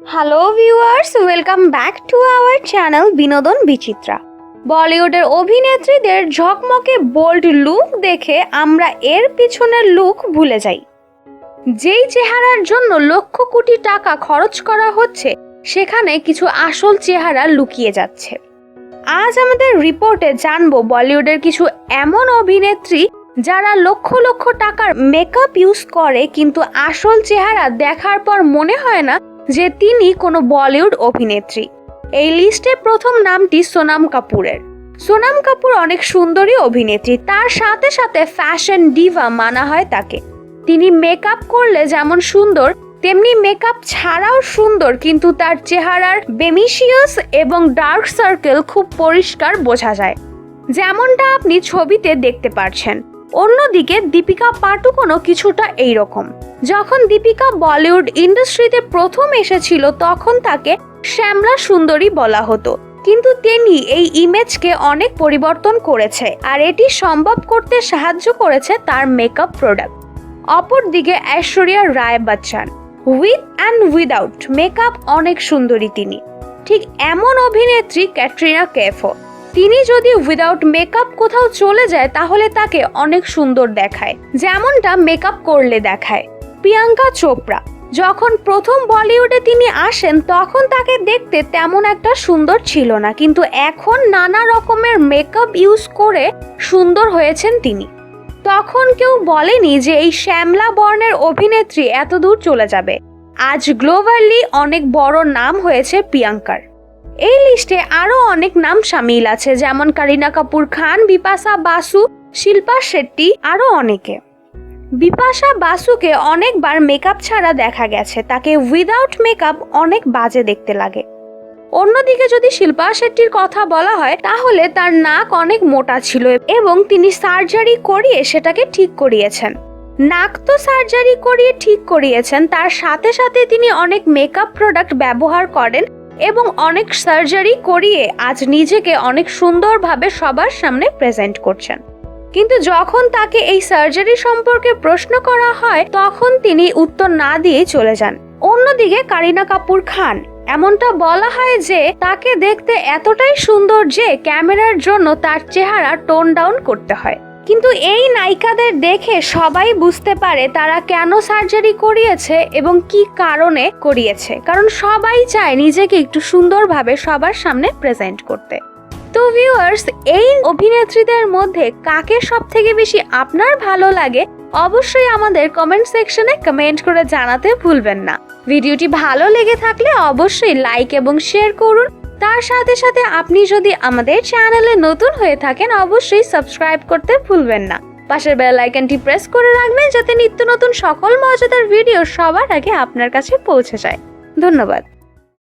Hello viewers welcome back to our channel Binodon Bichitra বলিউডের অভিনেত্রীদের ঝকমকে bold look দেখে আমরা এর পিছনের লুক ভুলে যাই। যেই চেহারার জন্য লক্ষ কোটি টাকা খরচ করা হচ্ছে, সেখানে কিছু আসল চেহারা লুকিয়ে যাচ্ছে। আজ আমাদের রিপোর্টে জানব বলিউডের কিছু এমন অভিনেত্রী যারা লক্ষ লক্ষ টাকার মেকআপ ইউজ করে, কিন্তু আসল চেহারা দেখার পর মনে হয় না যে তিনি কোনো বলিউড অভিনেত্রী। এই লিস্টে প্রথম নামটি সোনাম কাপুরের। সোনাম কাপুর অনেক সুন্দরী অভিনেত্রী, তার সাথে সাথে ফ্যাশন ডিভা মানা হয় তাকে। তিনি মেকআপ করলে যেমন সুন্দর, তেমনি মেকআপ ছাড়াও সুন্দর, কিন্তু তার চেহারার বেমিশিয়াস এবং ডার্ক সার্কেল খুব পরিষ্কার বোঝা যায়। যেমনটা আপনি ছবিতে দেখতে পারছেন। অন্যদিকে দীপিকা পাটুকোনও কিছুটা এইরকম। যখন দীপিকা বলিউড ইন্ডাস্ট্রিতে প্রথম এসেছিল, তখন তাকে শ্যামলা সুন্দরী বলা হতো। কিন্তু তিনি এই ইমেজকে অনেক পরিবর্তন করেছে আর এটি সম্ভব করতে সাহায্য করেছে তার মেকআপ প্রোডাক্ট। অপরদিকে Aishwarya Rai Bachchan, with and without makeup অনেক সুন্দরী তিনি। ঠিক এমন অভিনেত্রী ক্যাটরিনা কেফো তিনি যদি উইদাউট মেকআপ কোথাও চলে যায়, তাহলে তাকে অনেক সুন্দর দেখায়। যেমনটা মেকআপ করলে দেখায়। প্রিয়াঙ্কা চোপড়া। যখন প্রথম বলিউডে তিনি আসেন, তখন তাকে দেখতে তেমন একটা সুন্দর ছিল না, কিন্তু এখন নানা রকমের মেকআপ ইউজ করে সুন্দর হয়েছেন তিনি। তখন কেউ বলেনি যে এই শ্যামলা বর্ণের অভিনেত্রী এত দূর চলে যাবে। আজ গ্লোবালি অনেক বড় নাম হয়েছে প্রিয়াঙ্কার। এই লিস্টে আরও অনেক নাম সামিল আছে, যেমন কারিনা কাপুর খান, বিপাশা বাসু, শিল্পা শেট্টি আরও অনেকে। বিপাশা বাসুকে অনেকবার মেকআপ ছাড়া দেখা গেছে, তাকে উইদাউট মেকআপ অনেক বাজে দেখতে লাগে। অন্যদিকে যদি শিল্পা শেট্টির কথা বলা হয়, তাহলে তার নাক অনেক মোটা ছিল এবং তিনি সার্জারি করিয়ে সেটাকে ঠিক করিয়েছেন। নাক তো সার্জারি করিয়ে ঠিক করিয়েছেন, তার সাথে সাথে তিনি অনেক মেকআপ প্রোডাক্ট ব্যবহার করেন এবং অনেক সার্জারি করিয়ে আজ নিজেকে অনেক সুন্দরভাবে সবার সামনে প্রেজেন্ট করছেন। কিন্তু যখন তাকে এই সার্জারি সম্পর্কে প্রশ্ন করা হয়, তখন তিনি উত্তর না দিয়ে চলে যান। অন্যদিকে কারিনা কাপুর খান, এমনটা বলা হয় যে তাকে দেখতে এতটাই সুন্দর যে ক্যামেরার জন্য তার চেহারা টোন ডাউন করতে হয়। কিন্তু এই নায়িকাদের দেখে সবাই বুঝতে পারে তারা কেন সার্জারি করিয়েছে এবং কি কারণে করিয়েছে। কারণ সবাই চায় নিজেকে একটু সুন্দরভাবে সবার সামনে প্রেজেন্ট করতে। তো ভিউয়ার্স এই অভিনেত্রীদের মধ্যে কাকে সব থেকে বেশি আপনার ভালো লাগে, অবশ্যই আমাদের কমেন্ট সেকশনে কমেন্ট করে জানাতে ভুলবেন না। ভিডিওটি ভালো লেগে থাকলে অবশ্যই লাইক এবং শেয়ার করুন। তার সাথে সাথে আপনি যদি আমাদের চ্যানেলে নতুন হয়ে থাকেন, অবশ্যই সাবস্ক্রাইব করতে ভুলবেন না। পাশের বেল আইকনটি প্রেস করে রাখবেন যাতে নিত্য নতুন সকল মজাদার ভিডিও সবার আগে আপনার কাছে পৌঁছে যায়। ধন্যবাদ।